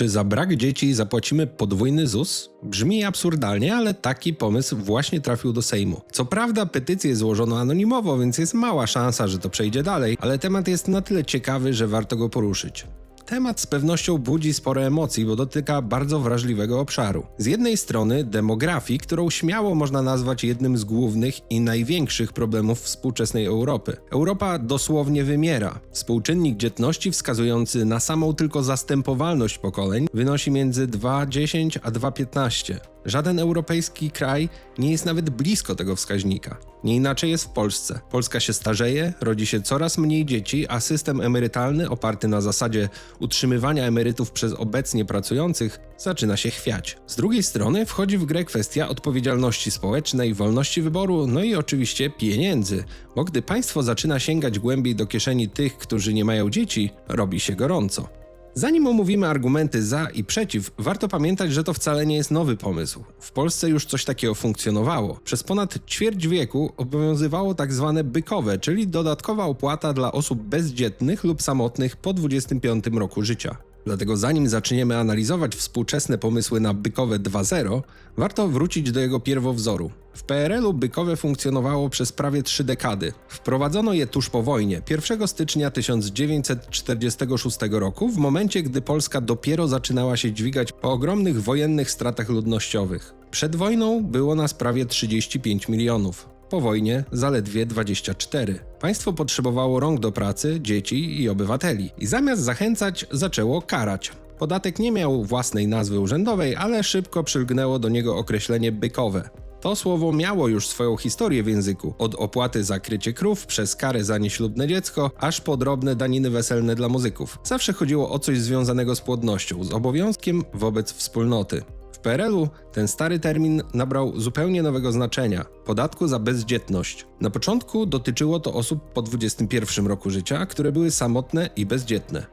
Czy za brak dzieci zapłacimy podwójny ZUS? Brzmi absurdalnie, ale taki pomysł właśnie trafił do Sejmu. Co prawda petycję złożono anonimowo, więc jest mała szansa, że to przejdzie dalej, ale temat jest na tyle ciekawy, że warto go poruszyć. Temat z pewnością budzi spore emocji, bo dotyka bardzo wrażliwego obszaru. Z jednej strony demografii, którą śmiało można nazwać jednym z głównych i największych problemów współczesnej Europy. Europa dosłownie wymiera. Współczynnik dzietności wskazujący na samą tylko zastępowalność pokoleń wynosi między 2,10 a 2,15. Żaden europejski kraj nie jest nawet blisko tego wskaźnika. Nie inaczej jest w Polsce. Polska się starzeje, rodzi się coraz mniej dzieci, a system emerytalny oparty na zasadzie utrzymywania emerytów przez obecnie pracujących zaczyna się chwiać. Z drugiej strony wchodzi w grę kwestia odpowiedzialności społecznej, wolności wyboru, no i oczywiście pieniędzy, bo gdy państwo zaczyna sięgać głębiej do kieszeni tych, którzy nie mają dzieci, robi się gorąco. Zanim omówimy argumenty za i przeciw, warto pamiętać, że to wcale nie jest nowy pomysł. W Polsce już coś takiego funkcjonowało. Przez ponad ćwierć wieku obowiązywało tak zwane bykowe, czyli dodatkowa opłata dla osób bezdzietnych lub samotnych po 25 roku życia. Dlatego zanim zaczniemy analizować współczesne pomysły na bykowe 2.0, warto wrócić do jego pierwowzoru. W PRL-u bykowe funkcjonowało przez prawie trzy dekady. Wprowadzono je tuż po wojnie, 1 stycznia 1946 roku, w momencie gdy Polska dopiero zaczynała się dźwigać po ogromnych wojennych stratach ludnościowych. Przed wojną było nas prawie 35 milionów po wojnie zaledwie 24. Państwo potrzebowało rąk do pracy, dzieci i obywateli. I zamiast zachęcać, zaczęło karać. Podatek nie miał własnej nazwy urzędowej, ale szybko przylgnęło do niego określenie bykowe. To słowo miało już swoją historię w języku. Od opłaty za krycie krów, przez karę za nieślubne dziecko, aż po drobne daniny weselne dla muzyków. Zawsze chodziło o coś związanego z płodnością, z obowiązkiem wobec wspólnoty. W PRL-u ten stary termin nabrał zupełnie nowego znaczenia podatku za bezdzietność. Na początku dotyczyło to osób po 21 roku życia, które były samotne i bezdzietne.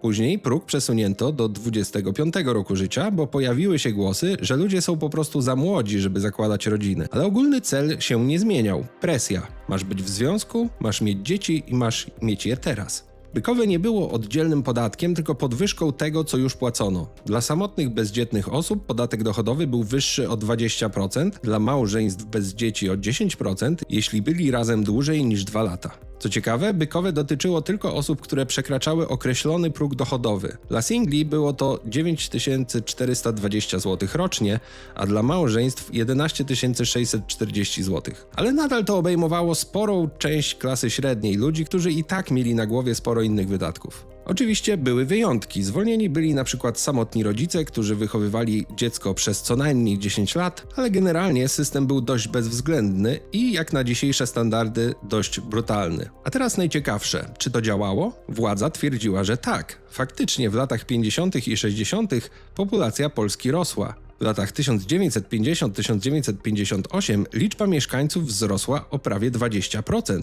Później próg przesunięto do 25 roku życia, bo pojawiły się głosy, że ludzie są po prostu za młodzi, żeby zakładać rodziny. Ale ogólny cel się nie zmieniał presja. Masz być w związku, masz mieć dzieci i masz mieć je teraz. Bykowe nie było oddzielnym podatkiem, tylko podwyżką tego, co już płacono. Dla samotnych bezdzietnych osób podatek dochodowy był wyższy o 20%, dla małżeństw bez dzieci o 10%, jeśli byli razem dłużej niż 2 lata. Co ciekawe, bykowe dotyczyło tylko osób, które przekraczały określony próg dochodowy. Dla singli było to 9420 zł rocznie, a dla małżeństw 11 640 zł. Ale nadal to obejmowało sporą część klasy średniej, ludzi, którzy i tak mieli na głowie sporo innych wydatków. Oczywiście były wyjątki. Zwolnieni byli na przykład samotni rodzice, którzy wychowywali dziecko przez co najmniej 10 lat, ale generalnie system był dość bezwzględny i jak na dzisiejsze standardy dość brutalny. A teraz najciekawsze, czy to działało? Władza twierdziła, że tak. Faktycznie w latach 50. i 60. populacja Polski rosła. W latach 1950-1958 liczba mieszkańców wzrosła o prawie 20%.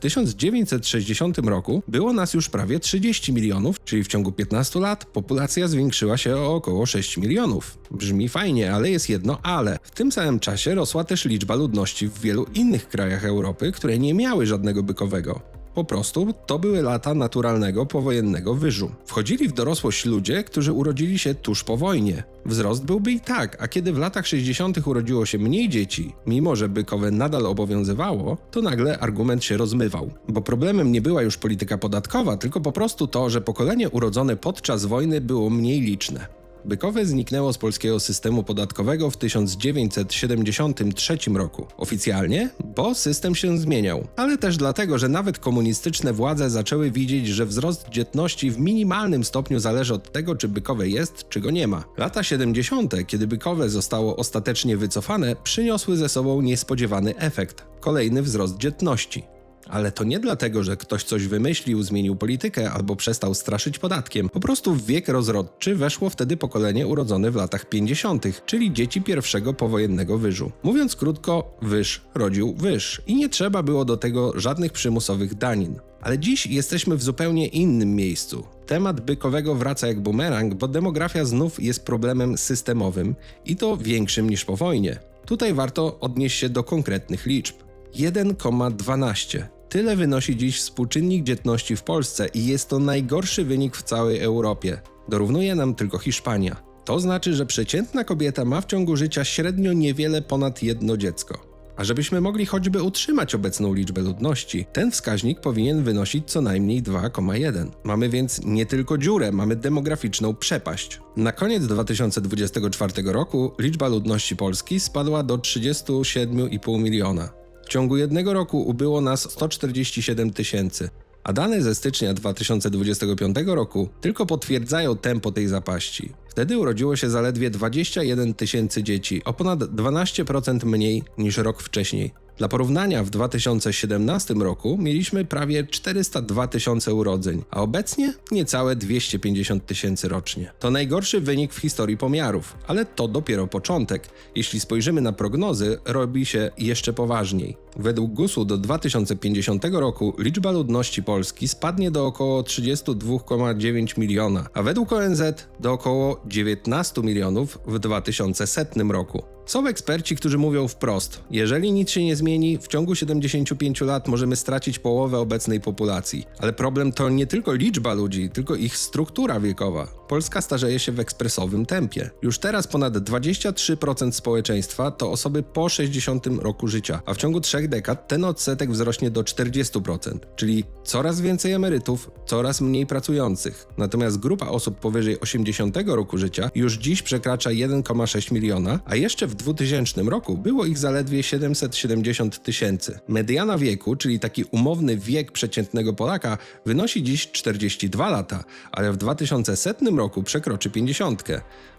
W 1960 roku było nas już prawie 30 milionów, czyli w ciągu 15 lat populacja zwiększyła się o około 6 milionów. Brzmi fajnie, ale jest jedno ale. W tym samym czasie rosła też liczba ludności w wielu innych krajach Europy, które nie miały żadnego bykowego. Po prostu to były lata naturalnego powojennego wyżu. Wchodzili w dorosłość ludzie, którzy urodzili się tuż po wojnie. Wzrost byłby i tak, a kiedy w latach 60. urodziło się mniej dzieci, mimo że bykowe nadal obowiązywało, to nagle argument się rozmywał. Bo problemem nie była już polityka podatkowa, tylko po prostu to, że pokolenie urodzone podczas wojny było mniej liczne. Bykowe zniknęło z polskiego systemu podatkowego w 1973 roku. Oficjalnie, bo system się zmieniał, ale też dlatego, że nawet komunistyczne władze zaczęły widzieć, że wzrost dzietności w minimalnym stopniu zależy od tego, czy bykowe jest, czy go nie ma. Lata 70., kiedy bykowe zostało ostatecznie wycofane, przyniosły ze sobą niespodziewany efekt kolejny wzrost dzietności. Ale to nie dlatego, że ktoś coś wymyślił, zmienił politykę albo przestał straszyć podatkiem. Po prostu w wiek rozrodczy weszło wtedy pokolenie urodzone w latach 50., czyli dzieci pierwszego powojennego wyżu. Mówiąc krótko, wyż rodził wyż i nie trzeba było do tego żadnych przymusowych danin. Ale dziś jesteśmy w zupełnie innym miejscu. Temat bykowego wraca jak bumerang, bo demografia znów jest problemem systemowym i to większym niż po wojnie. Tutaj warto odnieść się do konkretnych liczb. 1,12. Tyle wynosi dziś współczynnik dzietności w Polsce i jest to najgorszy wynik w całej Europie. Dorównuje nam tylko Hiszpania. To znaczy, że przeciętna kobieta ma w ciągu życia średnio niewiele ponad jedno dziecko. A żebyśmy mogli choćby utrzymać obecną liczbę ludności, ten wskaźnik powinien wynosić co najmniej 2,1. Mamy więc nie tylko dziurę, mamy demograficzną przepaść. Na koniec 2024 roku liczba ludności Polski spadła do 37,5 miliona. Ciągu jednego roku ubyło nas 147 tysięcy, a dane ze stycznia 2025 roku tylko potwierdzają tempo tej zapaści. Wtedy urodziło się zaledwie 21 tysięcy dzieci, o ponad 12% mniej niż rok wcześniej. Dla porównania w 2017 roku mieliśmy prawie 402 tysiące urodzeń, a obecnie niecałe 250 tysięcy rocznie. To najgorszy wynik w historii pomiarów, ale to dopiero początek. Jeśli spojrzymy na prognozy, robi się jeszcze poważniej. Według GUS-u do 2050 roku liczba ludności Polski spadnie do około 32,9 miliona, a według ONZ do około 19 milionów w 2100 roku. Są eksperci, którzy mówią wprost: jeżeli nic się nie zmieni, w ciągu 75 lat możemy stracić połowę obecnej populacji. Ale problem to nie tylko liczba ludzi, tylko ich struktura wiekowa. Polska starzeje się w ekspresowym tempie. Już teraz ponad 23% społeczeństwa to osoby po 60 roku życia, a w ciągu trzech dekad ten odsetek wzrośnie do 40%, czyli coraz więcej emerytów, coraz mniej pracujących. Natomiast grupa osób powyżej 80 roku życia już dziś przekracza 1,6 miliona, a jeszcze w 2000 roku było ich zaledwie 770 tysięcy. Mediana wieku, czyli taki umowny wiek przeciętnego Polaka, wynosi dziś 42 lata, ale w 2100 roku przekroczy 50,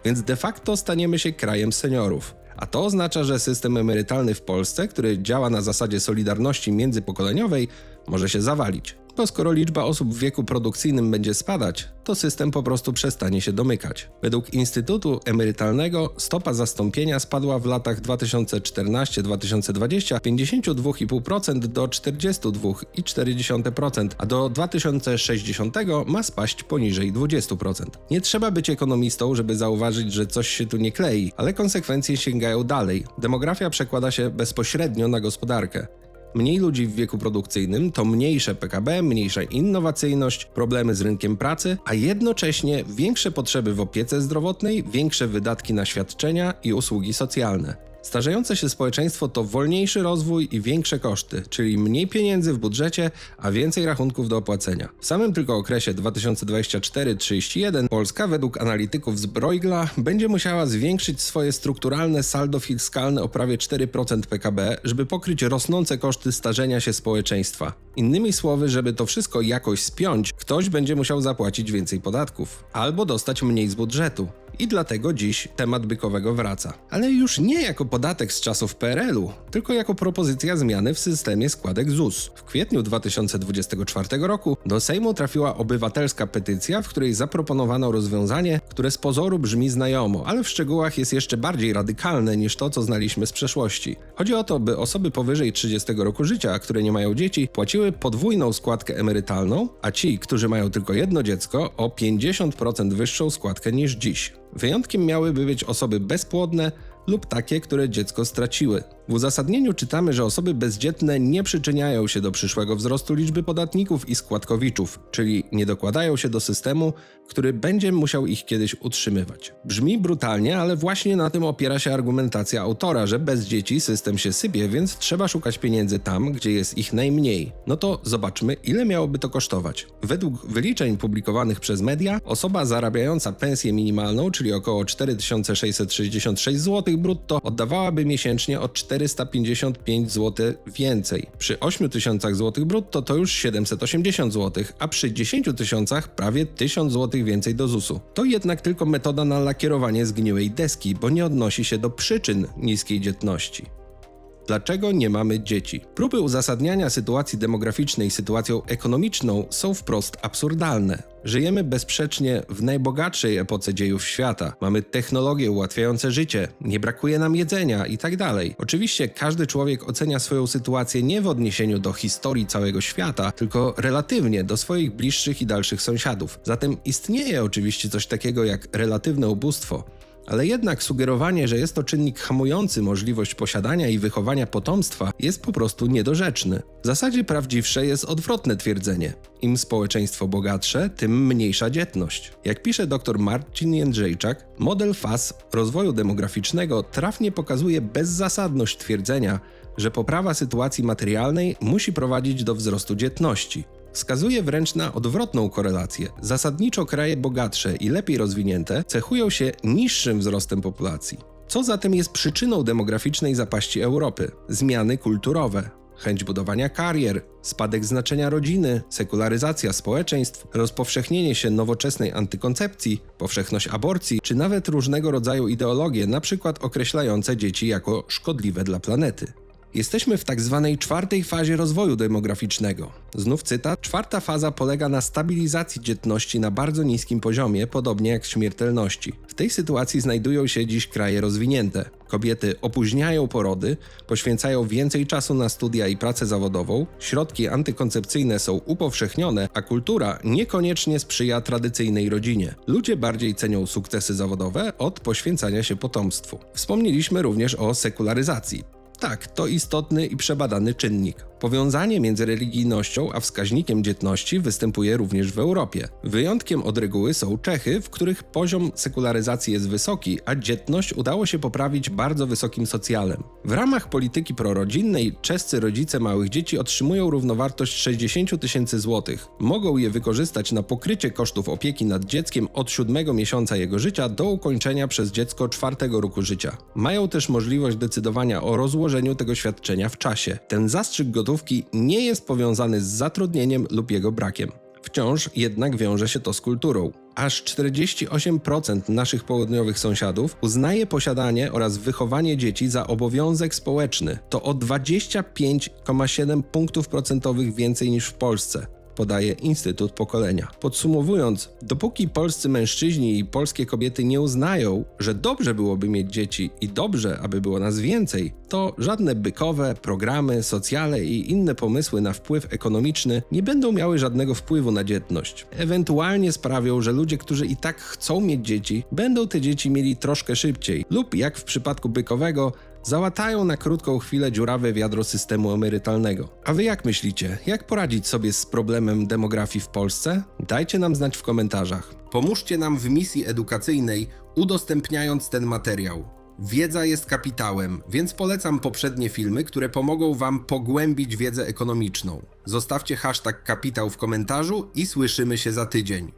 więc de facto staniemy się krajem seniorów. A to oznacza, że system emerytalny w Polsce, który działa na zasadzie solidarności międzypokoleniowej, może się zawalić. Bo skoro liczba osób w wieku produkcyjnym będzie spadać, to system po prostu przestanie się domykać. Według Instytutu Emerytalnego stopa zastąpienia spadła w latach 2014-2020 52,5% do 42,4%, a do 2060 ma spaść poniżej 20%. Nie trzeba być ekonomistą, żeby zauważyć, że coś się tu nie klei, ale konsekwencje sięgają dalej. Demografia przekłada się bezpośrednio na gospodarkę. Mniej ludzi w wieku produkcyjnym to mniejsze PKB, mniejsza innowacyjność, problemy z rynkiem pracy, a jednocześnie większe potrzeby w opiece zdrowotnej, większe wydatki na świadczenia i usługi socjalne. Starzejące się społeczeństwo to wolniejszy rozwój i większe koszty, czyli mniej pieniędzy w budżecie, a więcej rachunków do opłacenia. W samym tylko okresie 2024-31 Polska według analityków z Bruegla będzie musiała zwiększyć swoje strukturalne saldo fiskalne o prawie 4% PKB, żeby pokryć rosnące koszty starzenia się społeczeństwa. Innymi słowy, żeby to wszystko jakoś spiąć, ktoś będzie musiał zapłacić więcej podatków albo dostać mniej z budżetu. I dlatego dziś temat bykowego wraca. Ale już nie jako podatek z czasów PRL-u, tylko jako propozycja zmiany w systemie składek ZUS. W kwietniu 2024 roku do Sejmu trafiła obywatelska petycja, w której zaproponowano rozwiązanie, które z pozoru brzmi znajomo, ale w szczegółach jest jeszcze bardziej radykalne niż to, co znaliśmy z przeszłości. Chodzi o to, by osoby powyżej 30 roku życia, które nie mają dzieci, płaciły podwójną składkę emerytalną, a ci, którzy mają tylko jedno dziecko, o 50% wyższą składkę niż dziś. Wyjątkiem miałyby być osoby bezpłodne lub takie, które dziecko straciły. W uzasadnieniu czytamy, że osoby bezdzietne nie przyczyniają się do przyszłego wzrostu liczby podatników i składkowiczów, czyli nie dokładają się do systemu, który będzie musiał ich kiedyś utrzymywać. Brzmi brutalnie, ale właśnie na tym opiera się argumentacja autora, że bez dzieci system się sypie, więc trzeba szukać pieniędzy tam, gdzie jest ich najmniej. No to zobaczmy, ile miałoby to kosztować. Według wyliczeń publikowanych przez media, osoba zarabiająca pensję minimalną, czyli około 4666 zł brutto, oddawałaby miesięcznie o 455 zł więcej. Przy 8000 zł brutto to już 780 zł, a przy 10 tysiącach prawie 1000 zł więcej do ZUS-u. To jednak tylko metoda na lakierowanie zgniłej deski, bo nie odnosi się do przyczyn niskiej dzietności. Dlaczego nie mamy dzieci? Próby uzasadniania sytuacji demograficznej sytuacją ekonomiczną są wprost absurdalne. Żyjemy bezsprzecznie w najbogatszej epoce dziejów świata. Mamy technologie ułatwiające życie, nie brakuje nam jedzenia itd. Tak Oczywiście każdy człowiek ocenia swoją sytuację nie w odniesieniu do historii całego świata, tylko relatywnie do swoich bliższych i dalszych sąsiadów. Zatem istnieje oczywiście coś takiego jak relatywne ubóstwo. Ale jednak sugerowanie, że jest to czynnik hamujący możliwość posiadania i wychowania potomstwa, jest po prostu niedorzeczny. W zasadzie prawdziwsze jest odwrotne twierdzenie. Im społeczeństwo bogatsze, tym mniejsza dzietność. Jak pisze dr Marcin Jędrzejczak, model FAS rozwoju demograficznego trafnie pokazuje bezzasadność twierdzenia, że poprawa sytuacji materialnej musi prowadzić do wzrostu dzietności. Wskazuje wręcz na odwrotną korelację. Zasadniczo kraje bogatsze i lepiej rozwinięte cechują się niższym wzrostem populacji. Co zatem jest przyczyną demograficznej zapaści Europy? Zmiany kulturowe, chęć budowania karier, spadek znaczenia rodziny, sekularyzacja społeczeństw, rozpowszechnienie się nowoczesnej antykoncepcji, powszechność aborcji, czy nawet różnego rodzaju ideologie, np. określające dzieci jako szkodliwe dla planety. Jesteśmy w tak zwanej czwartej fazie rozwoju demograficznego. Znów cytat: Czwarta faza polega na stabilizacji dzietności na bardzo niskim poziomie, podobnie jak śmiertelności. W tej sytuacji znajdują się dziś kraje rozwinięte. Kobiety opóźniają porody, poświęcają więcej czasu na studia i pracę zawodową, środki antykoncepcyjne są upowszechnione, a kultura niekoniecznie sprzyja tradycyjnej rodzinie. Ludzie bardziej cenią sukcesy zawodowe od poświęcania się potomstwu. Wspomnieliśmy również o sekularyzacji. Tak, to istotny i przebadany czynnik. Powiązanie między religijnością a wskaźnikiem dzietności występuje również w Europie. Wyjątkiem od reguły są Czechy, w których poziom sekularyzacji jest wysoki, a dzietność udało się poprawić bardzo wysokim socjalem. W ramach polityki prorodzinnej czescy rodzice małych dzieci otrzymują równowartość 60 tysięcy złotych. Mogą je wykorzystać na pokrycie kosztów opieki nad dzieckiem od siódmego miesiąca jego życia do ukończenia przez dziecko czwartego roku życia. Mają też możliwość decydowania o rozłożeniu tego świadczenia w czasie. Ten zastrzyk gotówki nie jest powiązany z zatrudnieniem lub jego brakiem. Wciąż jednak wiąże się to z kulturą. Aż 48% naszych południowych sąsiadów uznaje posiadanie oraz wychowanie dzieci za obowiązek społeczny. To o 25,7 punktów procentowych więcej niż w Polsce podaje Instytut Pokolenia. Podsumowując, dopóki polscy mężczyźni i polskie kobiety nie uznają, że dobrze byłoby mieć dzieci i dobrze, aby było nas więcej, to żadne bykowe, programy, socjale i inne pomysły na wpływ ekonomiczny nie będą miały żadnego wpływu na dzietność. Ewentualnie sprawią, że ludzie, którzy i tak chcą mieć dzieci, będą te dzieci mieli troszkę szybciej, lub jak w przypadku bykowego, załatają na krótką chwilę dziurawe wiadro systemu emerytalnego. A wy jak myślicie? Jak poradzić sobie z problemem demografii w Polsce? Dajcie nam znać w komentarzach. Pomóżcie nam w misji edukacyjnej, udostępniając ten materiał. Wiedza jest kapitałem, więc polecam poprzednie filmy, które pomogą Wam pogłębić wiedzę ekonomiczną. Zostawcie hashtag kapitał w komentarzu i słyszymy się za tydzień.